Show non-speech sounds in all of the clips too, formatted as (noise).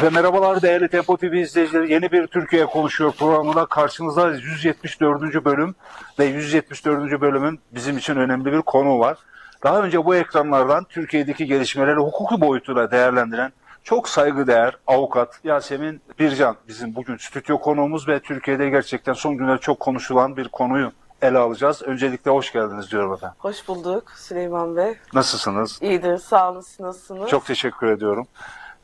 Efendim merhabalar değerli Tempo TV izleyicileri. Yeni bir Türkiye konuşuyor programında karşınızda 174. bölüm ve 174. bölümün bizim için önemli bir konu var. Daha önce bu ekranlardan Türkiye'deki gelişmeleri hukuki boyutuyla değerlendiren çok saygıdeğer avukat Yasemin Bircan bizim bugün stüdyo konuğumuz ve Türkiye'de gerçekten son günler çok konuşulan bir konuyu ele alacağız. Öncelikle hoş geldiniz diyorum efendim. Hoş bulduk Süleyman Bey. Nasılsınız? İyidir, sağ olun, siz nasılsınız? Çok teşekkür ediyorum.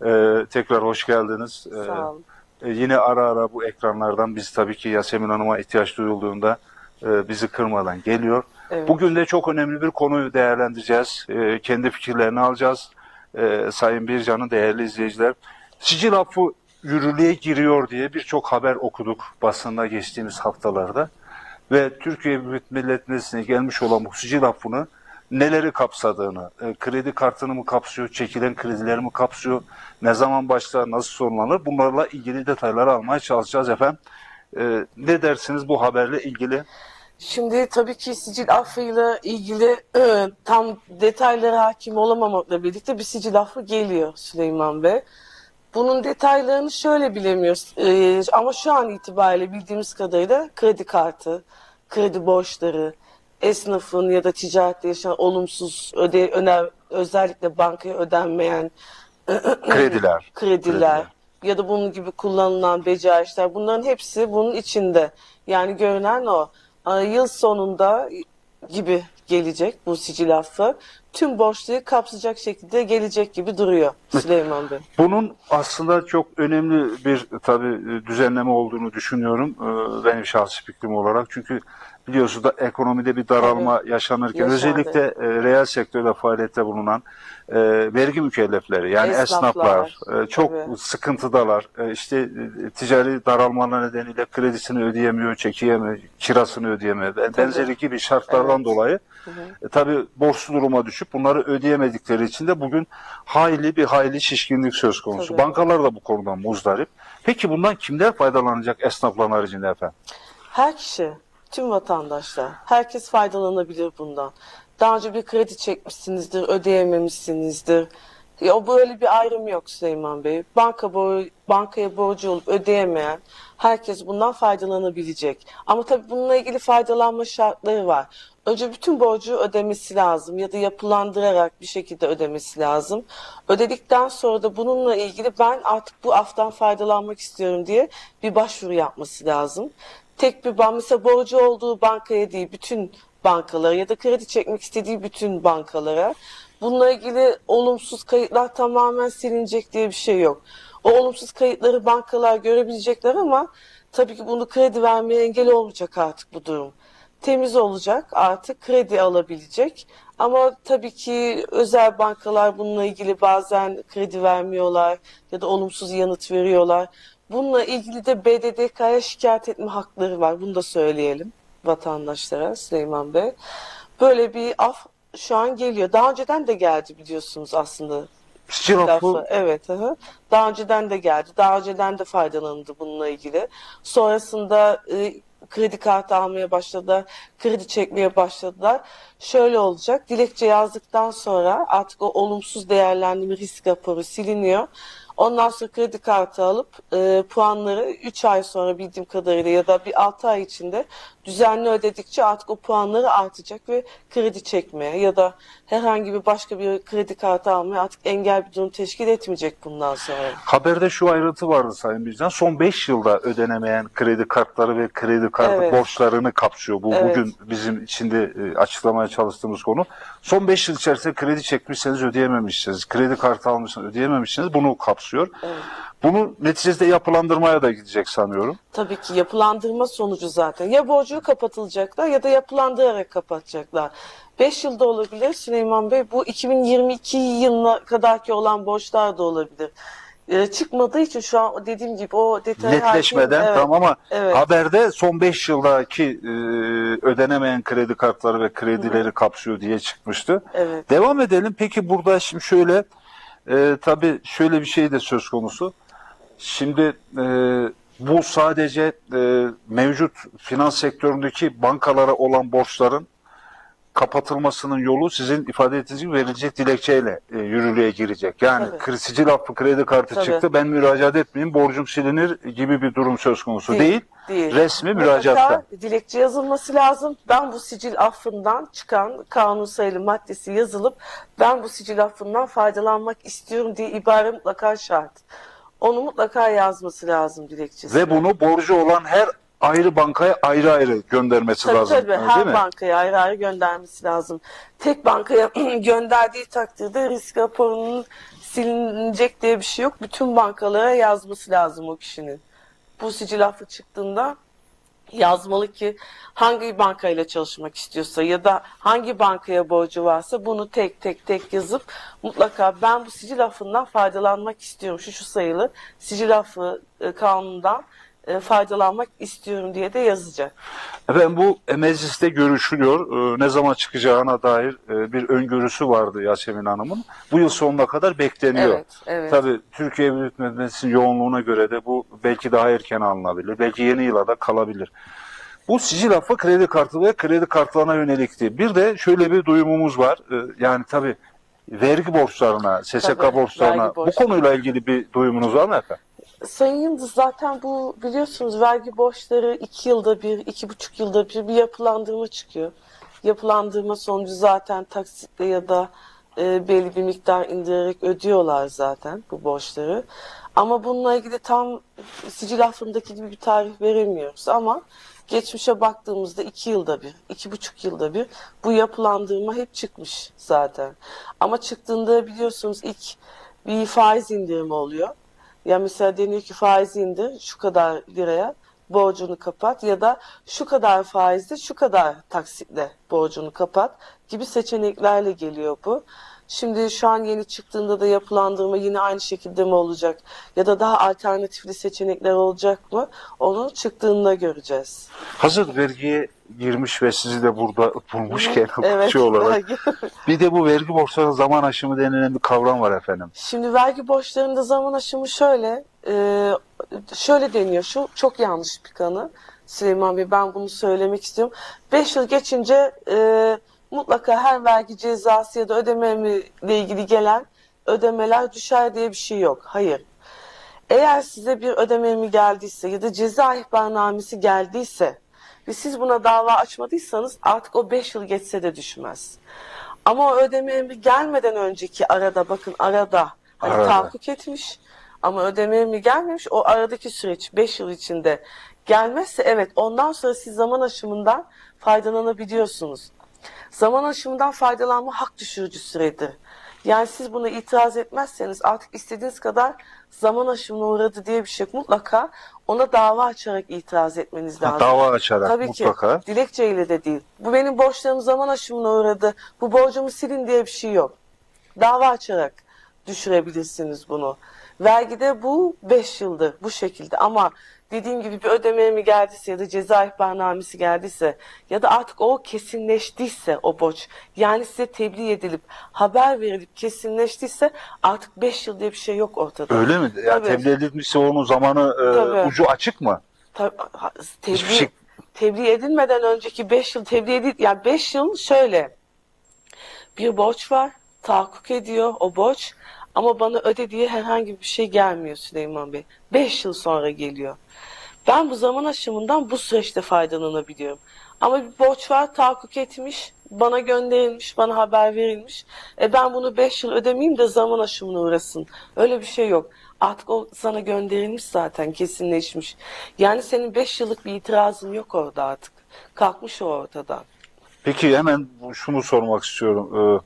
Ee, tekrar hoş geldiniz. Ee, Sağ olun. E, yine ara ara bu ekranlardan biz tabii ki Yasemin Hanım'a ihtiyaç duyulduğunda e, bizi kırmadan geliyor. Evet. Bugün de çok önemli bir konuyu değerlendireceğiz. E, kendi fikirlerini alacağız. E, Sayın Bircan'ın değerli izleyiciler. Sicil affı yürürlüğe giriyor diye birçok haber okuduk basında geçtiğimiz haftalarda. Ve Türkiye Büyük Millet Meclisi'ne gelmiş olan bu sicil affını neleri kapsadığını, e, kredi kartını mı kapsıyor, çekilen kredileri mi kapsıyor, ne zaman başlar, nasıl sonlanır bunlarla ilgili detayları almaya çalışacağız efendim. E, ne dersiniz bu haberle ilgili? Şimdi tabii ki sicil affıyla ilgili e, tam detaylara hakim olamamakla birlikte bir sicil affı geliyor Süleyman Bey. Bunun detaylarını şöyle bilemiyoruz E, ama şu an itibariyle bildiğimiz kadarıyla kredi kartı, kredi borçları, esnafın ya da ticarette yaşanan olumsuz öde, öner, özellikle bankaya ödenmeyen (clears throat) Krediler. krediler ya da bunun gibi kullanılan beceriçler bunların hepsi bunun içinde. Yani görünen o. Yıl sonunda gibi gelecek bu sicil affı. Tüm borçları kapsayacak şekilde gelecek gibi duruyor Süleyman Bey. Bunun aslında çok önemli bir tabii düzenleme olduğunu düşünüyorum e, benim şahsi fikrim olarak. Çünkü biliyorsunuz da ekonomide bir daralma yaşanırken Yaşandı. özellikle e, reel sektörde faaliyette bulunan e, vergi mükellefleri yani Esnaflar, esnaflar e, çok tabii. sıkıntıdalar. E, işte e, ticari daralmalar nedeniyle kredisini ödeyemiyor, çekiyemiyor, kirasını ödeyemiyor. Ben- Benzeri gibi şartlardan Evet. dolayı e, tabii borçlu duruma düşüp bunları ödeyemedikleri için de bugün hayli bir hayli şişkinlik söz konusu. Tabii. Bankalar da bu konudan muzdarip. Peki bundan kimler faydalanacak esnafların haricinde efendim? Her kişi, tüm vatandaşlar, herkes faydalanabilir bundan. Daha önce bir kredi çekmişsinizdir, ödeyememişsinizdir. Ya, böyle bir ayrım yok Süleyman Bey. Banka boy, bankaya borcu olup ödeyemeyen herkes bundan faydalanabilecek. Ama tabii bununla ilgili faydalanma şartları var. Önce bütün borcu ödemesi lazım ya da yapılandırarak bir şekilde ödemesi lazım. Ödedikten sonra da bununla ilgili ben artık bu aftan faydalanmak istiyorum diye bir başvuru yapması lazım. Tek bir bank mesela borcu olduğu bankaya değil bütün bankalara ya da kredi çekmek istediği bütün bankalara bununla ilgili olumsuz kayıtlar tamamen silinecek diye bir şey yok. O olumsuz kayıtları bankalar görebilecekler ama tabii ki bunu kredi vermeye engel olmayacak artık bu durum. Temiz olacak artık kredi alabilecek ama tabii ki özel bankalar bununla ilgili bazen kredi vermiyorlar ya da olumsuz yanıt veriyorlar. Bununla ilgili de BDDK'ya şikayet etme hakları var. Bunu da söyleyelim vatandaşlara Süleyman Bey. Böyle bir af şu an geliyor. Daha önceden de geldi biliyorsunuz aslında. Affı Evet. hı. Daha önceden de geldi. Daha önceden de faydalanıldı bununla ilgili. Sonrasında e, kredi kartı almaya başladılar. Kredi çekmeye başladılar. Şöyle olacak. Dilekçe yazdıktan sonra artık o olumsuz değerlendirme risk raporu siliniyor. Ondan sonra kredi kartı alıp e, puanları 3 ay sonra bildiğim kadarıyla ya da bir 6 ay içinde düzenli ödedikçe artık o puanları artacak ve kredi çekmeye ya da herhangi bir başka bir kredi kartı almaya artık engel bir durum teşkil etmeyecek bundan sonra. haberde şu ayrıntı vardı Sayın Bircan. Son 5 yılda ödenemeyen kredi kartları ve kredi kartı Evet. borçlarını kapsıyor. Bu Evet. bugün bizim içinde e, açıklamaya çalıştığımız konu. Son 5 yıl içerisinde kredi çekmişseniz ödeyememişsiniz. Kredi kartı almışsınız ödeyememişsiniz. Bunu kapsıyor. Evet. Bunu neticede yapılandırmaya da gidecek sanıyorum. Tabii ki yapılandırma sonucu zaten. Ya borcu kapatılacaklar ya da yapılandırarak kapatacaklar. 5 yılda olabilir Süleyman Bey. Bu 2022 yılına kadarki olan borçlar da olabilir. Ee, çıkmadığı için şu an dediğim gibi o detay Netleşmeden hakim- evet, tamam ama evet. haberde son 5 yıldaki e, ödenemeyen kredi kartları ve kredileri kapsıyor diye çıkmıştı. Evet. Devam edelim. Peki burada şimdi şöyle e, tabii şöyle bir şey de söz konusu. Şimdi e, bu sadece e, mevcut finans sektöründeki bankalara olan borçların kapatılmasının yolu sizin ifade ettiğiniz gibi verilecek dilekçeyle e, yürürlüğe girecek. Yani Tabii. sicil affı kredi kartı Tabii. çıktı ben müracaat etmeyeyim borcum silinir gibi bir durum söz konusu değil. Değil. Resmi Mutlaka müracaatta. dilekçe yazılması lazım. Ben bu sicil affından çıkan kanun sayılı maddesi yazılıp ben bu sicil affından faydalanmak istiyorum diye ibare mutlaka şart. Onu mutlaka yazması lazım dilekçesi. Ve bunu borcu olan her ayrı bankaya ayrı ayrı göndermesi Tabii lazım. tabii değil her mi? bankaya ayrı ayrı göndermesi lazım. Tek bankaya (clears throat) gönderdiği takdirde risk raporunun silinecek diye bir şey yok. Bütün bankalara yazması lazım o kişinin. Bu sicil affı çıktığında yazmalı ki hangi bankayla çalışmak istiyorsa ya da hangi bankaya borcu varsa bunu tek tek tek yazıp mutlaka ben bu sicil affından faydalanmak istiyorum. Şu şu sayılı sicil affı e, kanunundan e, faydalanmak istiyorum diye de yazacak. Efendim bu mecliste görüşülüyor. Ee, ne zaman çıkacağına dair e, bir öngörüsü vardı Yasemin Hanım'ın. Bu yıl sonuna kadar bekleniyor. Evet, evet. Tabii Türkiye Büyük Millet Meclisi'nin yoğunluğuna göre de bu belki daha erken alınabilir. Belki yeni yıla da kalabilir. Bu sicil affı kredi kartı ve kredi kartlarına yönelikti. Bir de şöyle bir duyumumuz var. Ee, yani tabii vergi borçlarına, SSK Tabii, borçlarına vergi bu konuyla ilgili bir duyumunuz var mı efendim? Sayın Yıldız zaten bu biliyorsunuz vergi borçları iki yılda bir, iki buçuk yılda bir bir yapılandırma çıkıyor. Yapılandırma sonucu zaten taksitle ya da e, belli bir miktar indirerek ödüyorlar zaten bu borçları. Ama bununla ilgili tam sicil affındaki gibi bir tarih veremiyoruz ama geçmişe baktığımızda iki yılda bir, iki buçuk yılda bir bu yapılandırma hep çıkmış zaten. Ama çıktığında biliyorsunuz ilk bir faiz indirimi oluyor. Ya mesela deniyor ki faizi indir şu kadar liraya borcunu kapat ya da şu kadar faizle şu kadar taksitle borcunu kapat gibi seçeneklerle geliyor bu. Şimdi şu an yeni çıktığında da yapılandırma yine aynı şekilde mi olacak ya da daha alternatifli seçenekler olacak mı onu çıktığında göreceğiz. Hazır vergiye girmiş ve sizi de burada bulmuşken Evet. hukukçu olarak (laughs) Bir de bu vergi borçlarının zaman aşımı denilen bir kavram var efendim. Şimdi vergi borçlarında zaman aşımı şöyle, e, şöyle deniyor. Şu çok yanlış bir kanı. Süleyman Bey ben bunu söylemek istiyorum. 5 yıl geçince e, mutlaka her vergi cezası ya da ödeme ile ilgili gelen ödemeler düşer diye bir şey yok. Hayır. Eğer size bir ödeme emri geldiyse ya da ceza ihbarnamesi geldiyse ve siz buna dava açmadıysanız artık o 5 yıl geçse de düşmez. Ama o ödeme emri gelmeden önceki arada bakın arada hani Arada. tahakkuk etmiş ama ödeme emri gelmemiş o aradaki süreç 5 yıl içinde gelmezse evet ondan sonra siz zaman aşımından faydalanabiliyorsunuz. Zaman aşımından faydalanma hak düşürücü süredir. Yani siz buna itiraz etmezseniz artık istediğiniz kadar zaman aşımına uğradı diye bir şey yok. Mutlaka ona dava açarak itiraz etmeniz Ha, lazım. dava açarak Tabii mutlaka. ki. Dilekçeyle de değil. Bu benim borçlarım zaman aşımına uğradı. Bu borcumu silin diye bir şey yok. Dava açarak düşürebilirsiniz bunu. Vergide bu 5 yıldır bu şekilde ama dediğim gibi bir ödeme mi geldiyse ya da ceza ihbarnamesi geldiyse ya da artık o kesinleştiyse o borç yani size tebliğ edilip haber verilip kesinleştiyse artık 5 yıl diye bir şey yok ortada. Öyle mi? Yani Tabii. tebliğ edilmişse onun zamanı e, Tabii. ucu açık mı? Tabii, ha- tebliğ, Hiçbir şey- tebliğ edilmeden önceki 5 yıl tebliğ edil yani 5 yıl şöyle bir borç var tahakkuk ediyor o borç ama bana öde diye herhangi bir şey gelmiyor Süleyman Bey. 5 yıl sonra geliyor. Ben bu zaman aşımından bu süreçte faydalanabiliyorum. Ama bir borç var tahakkuk etmiş, bana gönderilmiş, bana haber verilmiş. E ben bunu 5 yıl ödemeyeyim de zaman aşımına uğrasın. Öyle bir şey yok. Artık o sana gönderilmiş zaten kesinleşmiş. Yani senin 5 yıllık bir itirazın yok orada artık. Kalkmış o ortadan. Peki hemen şunu sormak istiyorum. Ee,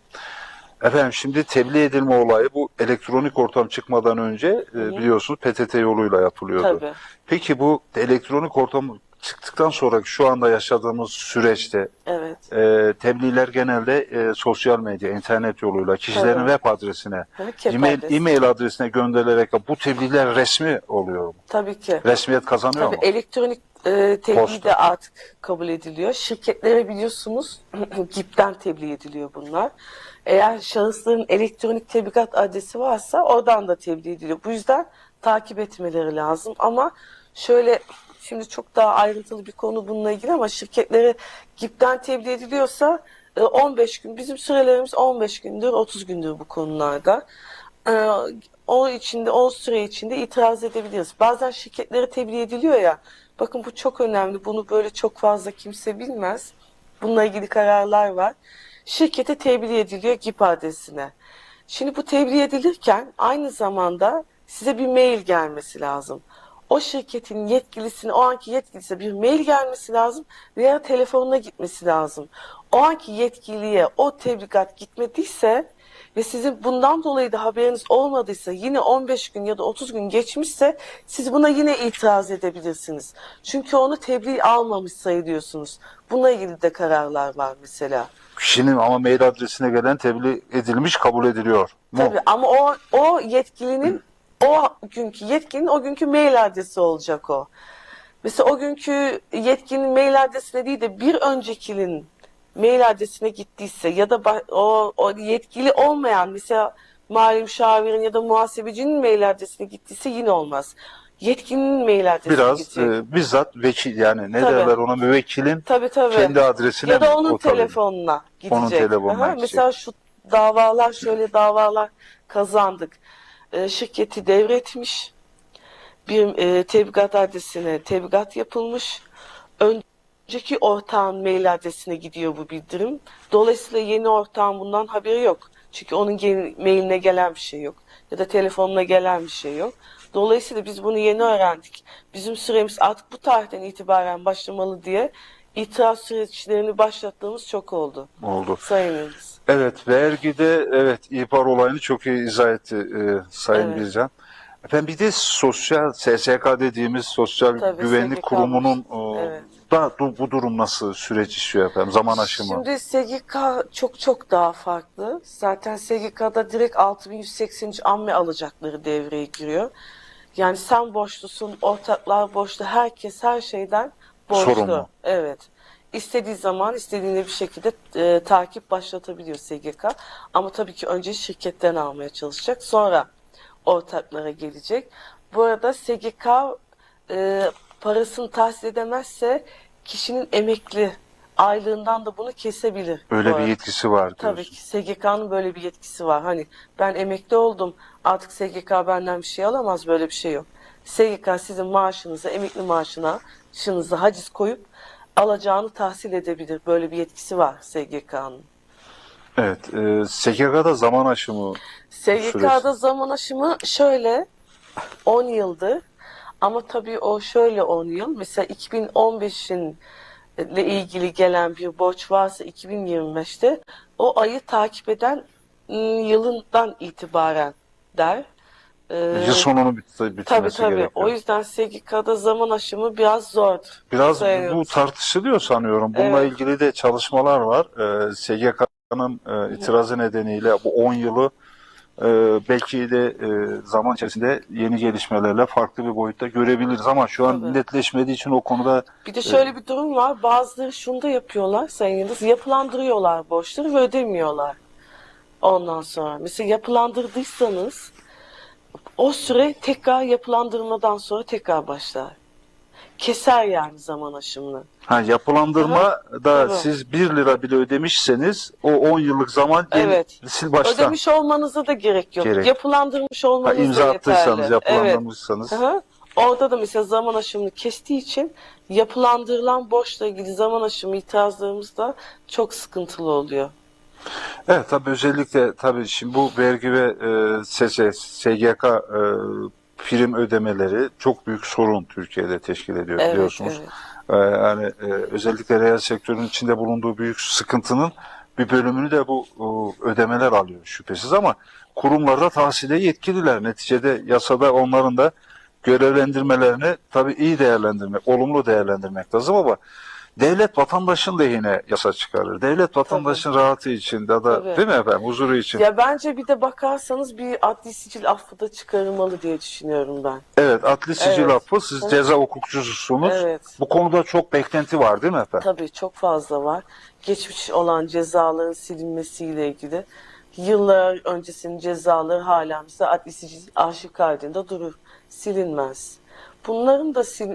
efendim şimdi tebliğ edilme olayı bu elektronik ortam çıkmadan önce e, biliyorsunuz PTT yoluyla yapılıyordu. Tabii. Peki bu elektronik ortam çıktıktan sonra şu anda yaşadığımız süreçte Evet. e, tebliğler genelde e, sosyal medya, internet yoluyla kişilerin Tabii. web adresine, ki e-mail, e-mail adresine gönderilerek bu tebliğler resmi oluyor mu? Tabii ki. Resmiyet kazanıyor Tabii mu? elektronik e, tebliğ Posta. de artık kabul ediliyor. Şirketlere biliyorsunuz (clears throat) GİP'ten tebliğ ediliyor bunlar. Eğer şahısların elektronik tebligat adresi varsa oradan da tebliğ ediliyor. Bu yüzden takip etmeleri lazım. Ama şöyle şimdi çok daha ayrıntılı bir konu bununla ilgili ama şirketlere GİP'ten tebliğ ediliyorsa E, 15 gün bizim sürelerimiz 15 gündür 30 gündür bu konularda. E, o içinde o süre içinde itiraz edebiliriz. Bazen şirketlere tebliğ ediliyor ya. Bakın bu çok önemli. Bunu böyle çok fazla kimse bilmez. Bununla ilgili kararlar var. Şirkete tebliğ ediliyor GİP adresine. Şimdi bu tebliğ edilirken aynı zamanda size bir mail gelmesi lazım. O şirketin yetkilisine, o anki yetkilisine bir mail gelmesi lazım veya telefonuna gitmesi lazım. O anki yetkiliye o tebligat gitmediyse ve sizin bundan dolayı da haberiniz olmadıysa yine 15 gün ya da 30 gün geçmişse siz buna yine itiraz edebilirsiniz. Çünkü onu tebliğ almamış sayılıyorsunuz. Buna ilgili de kararlar var mesela. Kişinin ama mail adresine gelen tebliğ edilmiş kabul ediliyor. mu? Tabii ama o o yetkilinin o günkü yetkinin o günkü mail adresi olacak o. Mesela o günkü yetkinin mail adresine değil de bir öncekinin mail adresine gittiyse ya da o, o yetkili olmayan mesela mali müşavirin ya da muhasebecinin mail adresine gittiyse yine olmaz. Yetkinin mail adresine Biraz gidecek. e, bizzat vekil yani ne Tabii. derler ona müvekkilin tabii tabii. kendi adresine Ya da onun telefonuna gidecek. Onun telefonuna Aha, gidecek. Mesela şu davalar şöyle davalar kazandık. Ee, şirketi devretmiş. Bir e, tebligat adresine tebligat yapılmış. Önceki ortağın mail adresine gidiyor bu bildirim. Dolayısıyla yeni ortağın bundan haberi yok. Çünkü onun mailine gelen bir şey yok. Ya da telefonuna gelen bir şey yok. Dolayısıyla biz bunu yeni öğrendik. Bizim süremiz artık bu tarihten itibaren başlamalı diye itiraz süreçlerini başlattığımız çok oldu. Oldu. Sayın. Evet, vergide evet ihbar olayını çok iyi izah etti e, Sayın Evet. Bircan. Efendim bir de sosyal SSK dediğimiz Sosyal Tabii, Güvenlik SGK Kurumu'nun e, Evet. da bu, bu durum nasıl süreç işliyor efendim? Zaman aşımı. Şimdi SGK çok çok daha farklı. Zaten SGK'da direkt 6180. amme alacakları devreye giriyor. Yani sen borçlusun, ortaklar borçlu, herkes her şeyden borçlu. Sorumlu. Evet. İstediği zaman istediğinde bir şekilde e, takip başlatabiliyor SGK. Ama tabii ki önce şirketten almaya çalışacak. Sonra ortaklara gelecek. Bu arada SGK e, parasını tahsil edemezse kişinin emekli aylığından da bunu kesebilir. bu Öyle bir yetkisi var Tabii diyorsun. ki SGK'nın böyle bir yetkisi var. Hani ben emekli oldum artık SGK benden bir şey alamaz böyle bir şey yok. SGK sizin maaşınıza, emekli maaşına, şınıza haciz koyup alacağını tahsil edebilir. Böyle bir yetkisi var SGK'nın. Evet, e, SGK'da zaman aşımı SGK'da süresi. zaman aşımı şöyle 10 yıldır ama tabii o şöyle 10 yıl. Mesela 2015'in ile ilgili gelen bir borç varsa 2025'te o ayı takip eden yılından itibaren der. Ee, yıl sonunu bit- tabii bitirmesi tabii. gerekiyor. O yüzden SGK'da zaman aşımı biraz zordur. Biraz bu tartışılıyor sanıyorum. Bununla Evet. ilgili de çalışmalar var. Ee, SGK'nın e, itirazı nedeniyle bu 10 yılı e, belki de e, zaman içerisinde yeni gelişmelerle farklı bir boyutta görebiliriz ama şu an Tabii. netleşmediği için o konuda Bir de şöyle bir durum var. Bazıları şunu da yapıyorlar Sayın Yıldız. Yapılandırıyorlar borçları ve ödemiyorlar. Ondan sonra. Mesela yapılandırdıysanız o süre tekrar yapılandırmadan sonra tekrar başlar. Keser yani zaman aşımını. ha, yapılandırma Aha, da tabii. siz 1 lira bile ödemişseniz o 10 yıllık zaman Evet. sil baştan Ödemiş olmanıza da gerek yok. Gerek. Yapılandırmış ha, olmanız imza da yeterli. attıysanız, yapılandırmışsanız. Evet. Aha. Orada da mesela zaman aşımını kestiği için yapılandırılan borçla ilgili zaman aşımı itirazlarımız da çok sıkıntılı oluyor. Evet tabii özellikle tabii şimdi bu vergi ve e, SS, SGK e, prim ödemeleri çok büyük sorun Türkiye'de teşkil ediyor Evet, biliyorsunuz. evet. E, yani e, özellikle reel sektörün içinde bulunduğu büyük sıkıntının bir bölümünü de bu e, ödemeler alıyor şüphesiz ama kurumlarda tahsile yetkililer. Neticede yasada onların da görevlendirmelerini tabii iyi değerlendirmek, olumlu değerlendirmek lazım ama devlet vatandaşın lehine yasa çıkarır. Devlet vatandaşın rahatı için ya da Tabii. değil mi efendim huzuru için. Ya bence bir de bakarsanız bir adli sicil affı da çıkarılmalı diye düşünüyorum ben. Evet adli sicil Evet. affı siz Evet. ceza hukukçususunuz. Evet. Bu konuda çok beklenti var değil mi efendim? Tabii çok fazla var. Geçmiş olan cezaların silinmesiyle ilgili. Yıllar öncesinin cezaları hala mesela adli sicil arşiv kaydında durur. Silinmez. Bunların da sil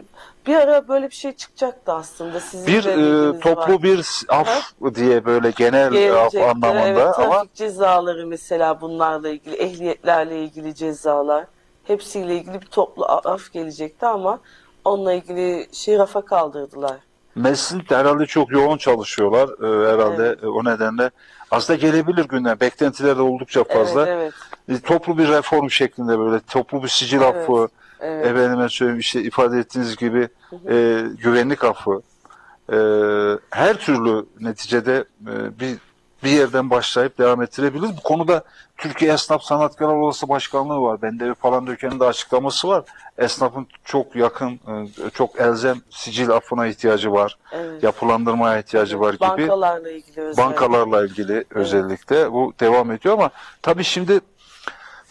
bir ara böyle bir şey çıkacaktı aslında sizin Bir e, toplu var. bir af diye böyle genel af Gelecekte, anlamında evet, trafik ama cezaları mesela bunlarla ilgili, ehliyetlerle ilgili cezalar hepsiyle ilgili bir toplu af gelecekti ama onunla ilgili şey rafa kaldırdılar. De herhalde çok yoğun çalışıyorlar. Ee, herhalde Evet. e, o nedenle aslında gelebilir gündem. Beklentiler de oldukça fazla. Evet, evet. E, Toplu bir reform şeklinde böyle toplu bir sicil Evet, affı, evet. efendime söyleyeyim işte ifade ettiğiniz gibi e, güvenlik affı, e, her türlü neticede e, bir bir yerden başlayıp devam ettirebiliriz. Bu konuda Türkiye Esnaf Sanatkarlar Odası Başkanlığı var. Bende falan dökenin de açıklaması var. Esnafın çok yakın, e, çok elzem sicil affına ihtiyacı var. Evet. Yapılandırmaya ihtiyacı var gibi. Bankalarla ilgili özellikle. Bankalarla ilgili özellikle bu devam ediyor ama tabii şimdi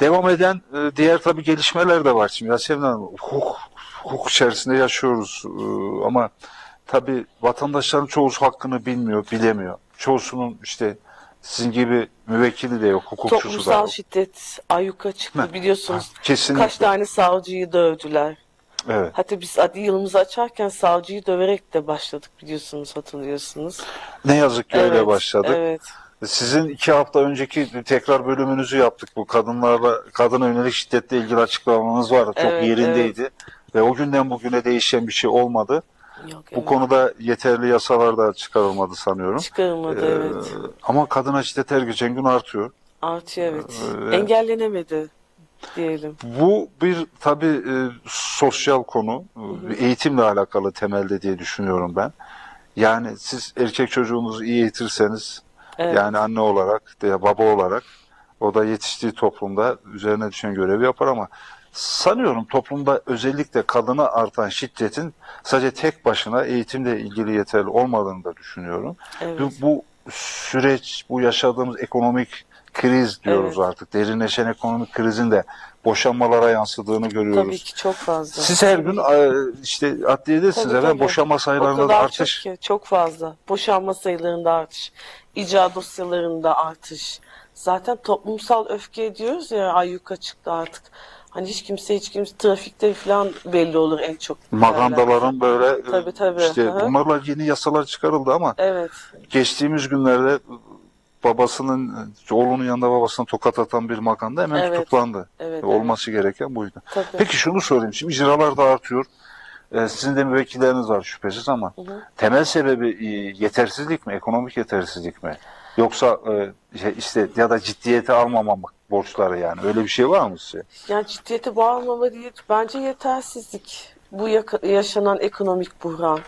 devam eden e, diğer tabii gelişmeler de var. Şimdi Yasemin Hanım hukuk, hukuk içerisinde yaşıyoruz E, ama tabii vatandaşların çoğusu hakkını bilmiyor, bilemiyor. Çoğusunun işte sizin gibi müvekkili de yok, hukukçusu da Toplumsal yok. şiddet ayyuka çıktı Ha, biliyorsunuz. Kesinlikle. Kaç tane savcıyı dövdüler. Evet. Hatta biz adli yılımızı açarken savcıyı döverek de başladık biliyorsunuz hatırlıyorsunuz. Ne yazık ki öyle Evet, başladık. Evet. Sizin iki hafta önceki tekrar bölümünüzü yaptık. Bu kadınlarla, kadına yönelik şiddetle ilgili açıklamanız vardı. Çok Evet, yerindeydi. Ve o günden bugüne değişen bir şey olmadı. Yok, Bu evet. konuda yeterli yasalar da çıkarılmadı sanıyorum. çıkarılmadı Ee, evet. Ama kadına şiddet her geçen gün artıyor. Artıyor evet. Ee, Engellenemedi diyelim. Bu bir tabii e, sosyal konu, e, eğitimle alakalı temelde diye düşünüyorum ben. Yani siz erkek çocuğunuzu iyi eğitirseniz, Evet. yani anne olarak veya baba olarak o da yetiştiği toplumda üzerine düşen görevi yapar ama sanıyorum toplumda özellikle kadına artan şiddetin sadece tek başına eğitimle ilgili yeterli olmadığını da düşünüyorum. Evet. Bu, bu süreç, bu yaşadığımız ekonomik kriz diyoruz Evet. artık. Derinleşen ekonomik krizin de boşanmalara yansıdığını görüyoruz. Tabii ki çok fazla. Siz her gün e, işte adliyedesiniz Tabii, efendim. tabii. Boşanma o sayılarında artış. çok çok fazla. Boşanma sayılarında artış. İcra dosyalarında artış. Zaten toplumsal öfke diyoruz ya ayyuka çıktı artık. Hani hiç kimse hiç kimse trafikte falan belli olur en çok. Magandaların böyle Tabii, tabii. işte Hı hı. bunlarla yeni yasalar çıkarıldı ama Evet. geçtiğimiz günlerde babasının oğlunun yanında babasına tokat atan bir maganda hemen Evet. tutuklandı. Evet, Olması gereken buydu. Tabii. Peki şunu sorayım. Şimdi icralar da artıyor. Ee, sizin de müvekkilleriniz var şüphesiz ama temel sebebi e, yetersizlik mi? Ekonomik yetersizlik mi? Yoksa e, şey, işte ya da ciddiyete almamamak borçları yani. Öyle bir şey var mı size? Yani ciddiyete bağlamama değil. Bence yetersizlik. Bu yaşanan ekonomik buhran.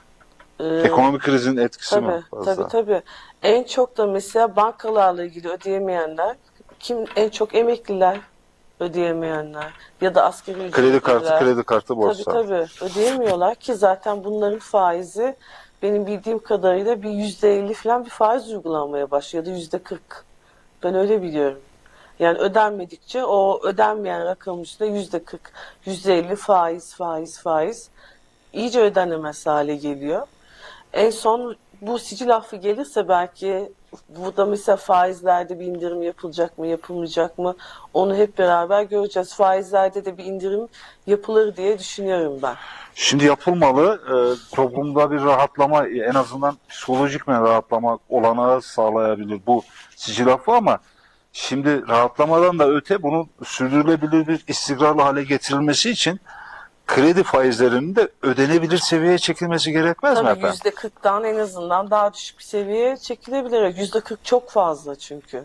Ee, Ekonomik krizin etkisi Tabii, mi fazla? tabii tabii. En çok da mesela bankalarla ilgili ödeyemeyenler, kim en çok emekliler ödeyemeyenler ya da asgari Kredi kartı, ücretliler. kredi kartı Tabii borçlar. tabii ödeyemiyorlar ki zaten bunların faizi benim bildiğim kadarıyla bir yüzde elli falan bir faiz uygulanmaya başlıyor ya da yüzde kırk. Ben öyle biliyorum. Yani ödenmedikçe o ödenmeyen rakamın üstünde yüzde kırk, yüzde elli faiz, faiz, faiz iyice ödenemez hale geliyor. En son bu sicil affı gelirse belki burada mesela faizlerde bir indirim yapılacak mı, yapılmayacak mı? Onu hep beraber göreceğiz. Faizlerde de bir indirim yapılır diye düşünüyorum ben. Şimdi yapılmalı. E, toplumda bir rahatlama en azından psikolojik mi rahatlama olanağı sağlayabilir bu sicil affı ama şimdi rahatlamadan da öte bunun sürdürülebilir bir istikrarlı hale getirilmesi için kredi faizlerinin de ödenebilir seviyeye çekilmesi gerekmez mi Tabii efendim? yüzde kırktan en azından daha düşük bir seviyeye çekilebilir. Yüzde kırk çok fazla çünkü.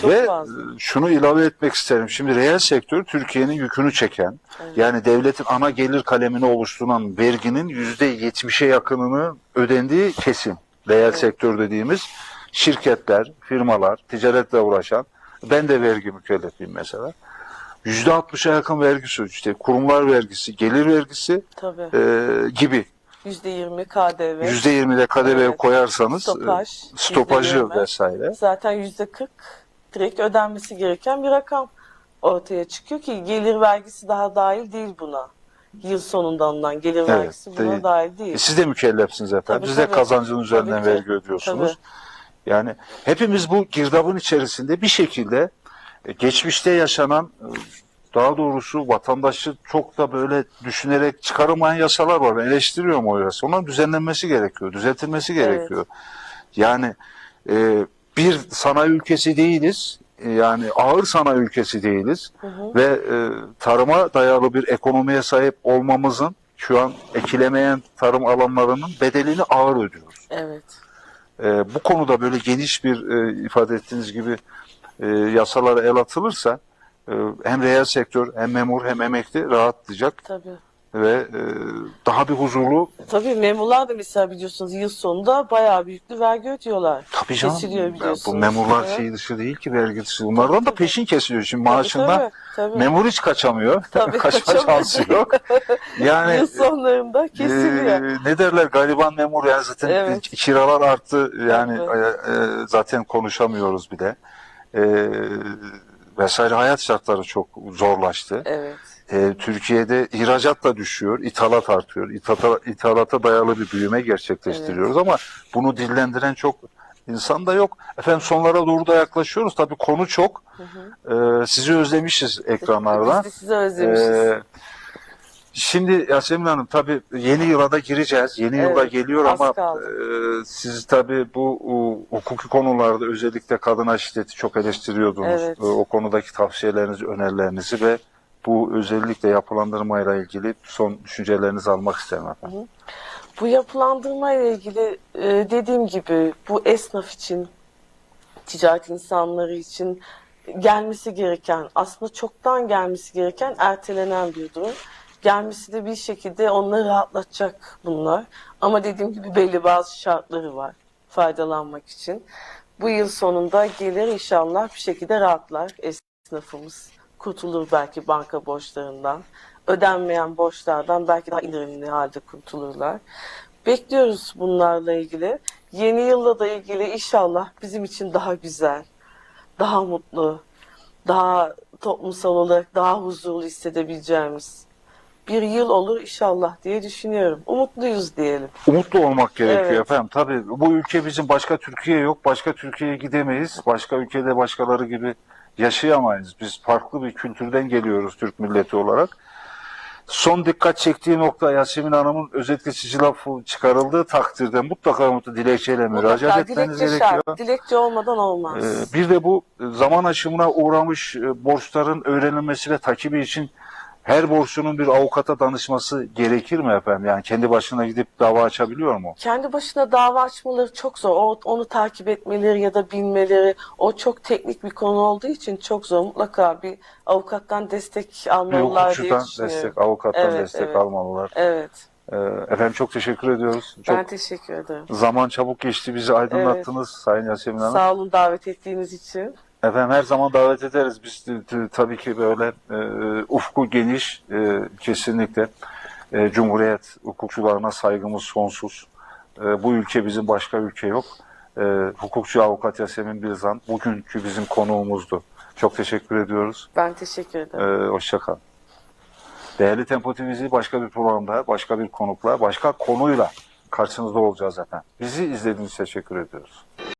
Çok Ve fazla. e, şunu ilave etmek isterim. Şimdi reel sektör Türkiye'nin yükünü çeken, yani devletin ana gelir kalemini oluşturan verginin yüzde yetmişe yakınını ödendiği kesim. Reel sektör dediğimiz şirketler, firmalar, ticaretle uğraşan, ben de vergi mükellefiyim mesela. Yüzde altmışa yakın vergisi, işte kurumlar vergisi, gelir vergisi Tabii. e, gibi. Yüzde yirmi KDV. Yüzde yirmide KDV Evet. koyarsanız e, Stopaj, stopajı %20. vesaire. Zaten yüzde kırk direkt ödenmesi gereken bir rakam ortaya çıkıyor ki gelir vergisi daha dahil değil buna. Yıl sonunda alınan gelir Evet, vergisi buna değil. dahil değil. E, Siz de mükellefsiniz efendim. Tabii, Siz de tabii. kazancın üzerinden Tabii ki. vergi ödüyorsunuz. Yani hepimiz bu girdabın içerisinde bir şekilde geçmişte yaşanan e, daha doğrusu vatandaşı çok da böyle düşünerek çıkarılmayan yasalar var. Ben eleştiriyorum o yasa. Onların düzenlenmesi gerekiyor, düzeltilmesi gerekiyor. Yani e, bir sanayi ülkesi değiliz. E, Yani ağır sanayi ülkesi değiliz. Ve e, tarıma dayalı bir ekonomiye sahip olmamızın şu an ekilemeyen tarım alanlarının bedelini ağır ödüyoruz. Evet. E, bu konuda böyle geniş bir e, ifade ettiğiniz gibi e, yasalara el atılırsa e, hem reel sektör hem memur hem emekli rahatlayacak Tabii. ve e, daha bir huzurlu Tabii memurlar da mesela biliyorsunuz yıl sonunda bayağı büyük bir vergi ödüyorlar. tabii canım Kesiliyor biliyorsunuz. bu memurlar Evet. şey dışı değil ki vergi dışı. Bunlardan da Tabii. peşin kesiliyor. Şimdi Tabii, maaşından tabii, tabii. memur hiç kaçamıyor. Tabii, Kaçma şansı yok. Yani Yıl sonlarında kesiliyor. Ee, ne derler gariban memur yani zaten Evet. kiralar arttı yani Evet. e, e, zaten konuşamıyoruz bile. E, vesaire hayat şartları çok zorlaştı. Evet. E, Türkiye'de ihracat da düşüyor, ithalat artıyor. İthata, ithalata dayalı bir büyüme gerçekleştiriyoruz ama bunu dillendiren çok insan da yok. Efendim sonlara doğru da yaklaşıyoruz. Tabii konu çok. E, sizi özlemişiz ekranlarda. Biz de sizi özlemişiz. Ee, şimdi Yasemin Hanım tabii yeni yıla da gireceğiz. Yeni Evet, yılda geliyor ama kaldı. e, siz tabii bu e, hukuki konularda özellikle kadına şiddeti çok eleştiriyordunuz. Evet. E, o konudaki tavsiyelerinizi, önerilerinizi ve bu özellikle yapılandırmayla ilgili son düşüncelerinizi almak isterim efendim. Bu yapılandırma ile ilgili e, dediğim gibi bu esnaf için, ticaret insanları için gelmesi gereken, aslında çoktan gelmesi gereken ertelenen bir durum. Gelmesi de bir şekilde onları rahatlatacak bunlar. Ama dediğim gibi belli bazı şartları var faydalanmak için. Bu yıl sonunda gelir inşallah bir şekilde rahatlar esnafımız. Kurtulur belki banka borçlarından. Ödenmeyen borçlardan belki daha indirimli halde kurtulurlar. Bekliyoruz bunlarla ilgili. Yeni yılla da ilgili inşallah bizim için daha güzel, daha mutlu, daha toplumsal olarak daha huzurlu hissedebileceğimiz bir yıl olur inşallah diye düşünüyorum. Umutluyuz diyelim. Umutlu olmak gerekiyor Evet. efendim. Tabii bu ülke bizim başka Türkiye yok. Başka Türkiye'ye gidemeyiz. Başka ülkede başkaları gibi yaşayamayız. Biz farklı bir kültürden geliyoruz Türk milleti olarak. Son dikkat çektiği nokta Yasemin Hanım'ın özellikle sicil affı çıkarıldığı takdirde mutlaka mutlaka dilekçeyle müracaat Mutlaka etmeniz dilekçe gerekiyor. şart. Dilekçe olmadan olmaz. Ee, bir de bu zaman aşımına uğramış e, borçların öğrenilmesi ve takibi için her borçlunun bir avukata danışması gerekir mi efendim? Yani kendi başına gidip dava açabiliyor mu? kendi başına dava açmaları çok zor. O, onu takip etmeleri ya da bilmeleri o çok teknik bir konu olduğu için çok zor. Mutlaka bir avukattan destek Bir almalılar diye hukukçudan düşünüyorum. destek, avukattan Evet, destek evet. almalılar. Evet. Ee, efendim çok teşekkür ediyoruz. Çok Ben teşekkür ederim. zaman çabuk geçti. Bizi aydınlattınız Sayın Yasemin Hanım. Sağ olun davet ettiğiniz için. Efendim her zaman davet ederiz. Biz tabii ki böyle e, ufku geniş e, kesinlikle e, Cumhuriyet hukukçularına saygımız sonsuz. E, bu ülke bizim başka ülke yok. E, hukukçu avukat Yasemin Bilzan bugünkü bizim konuğumuzdu. Çok teşekkür ediyoruz. Ben teşekkür ederim. E, hoşça kalın. Değerli Tempo TV'yi başka bir programda, başka bir konukla, başka konuyla karşınızda olacağız efendim. Bizi izlediğiniz için teşekkür ediyoruz.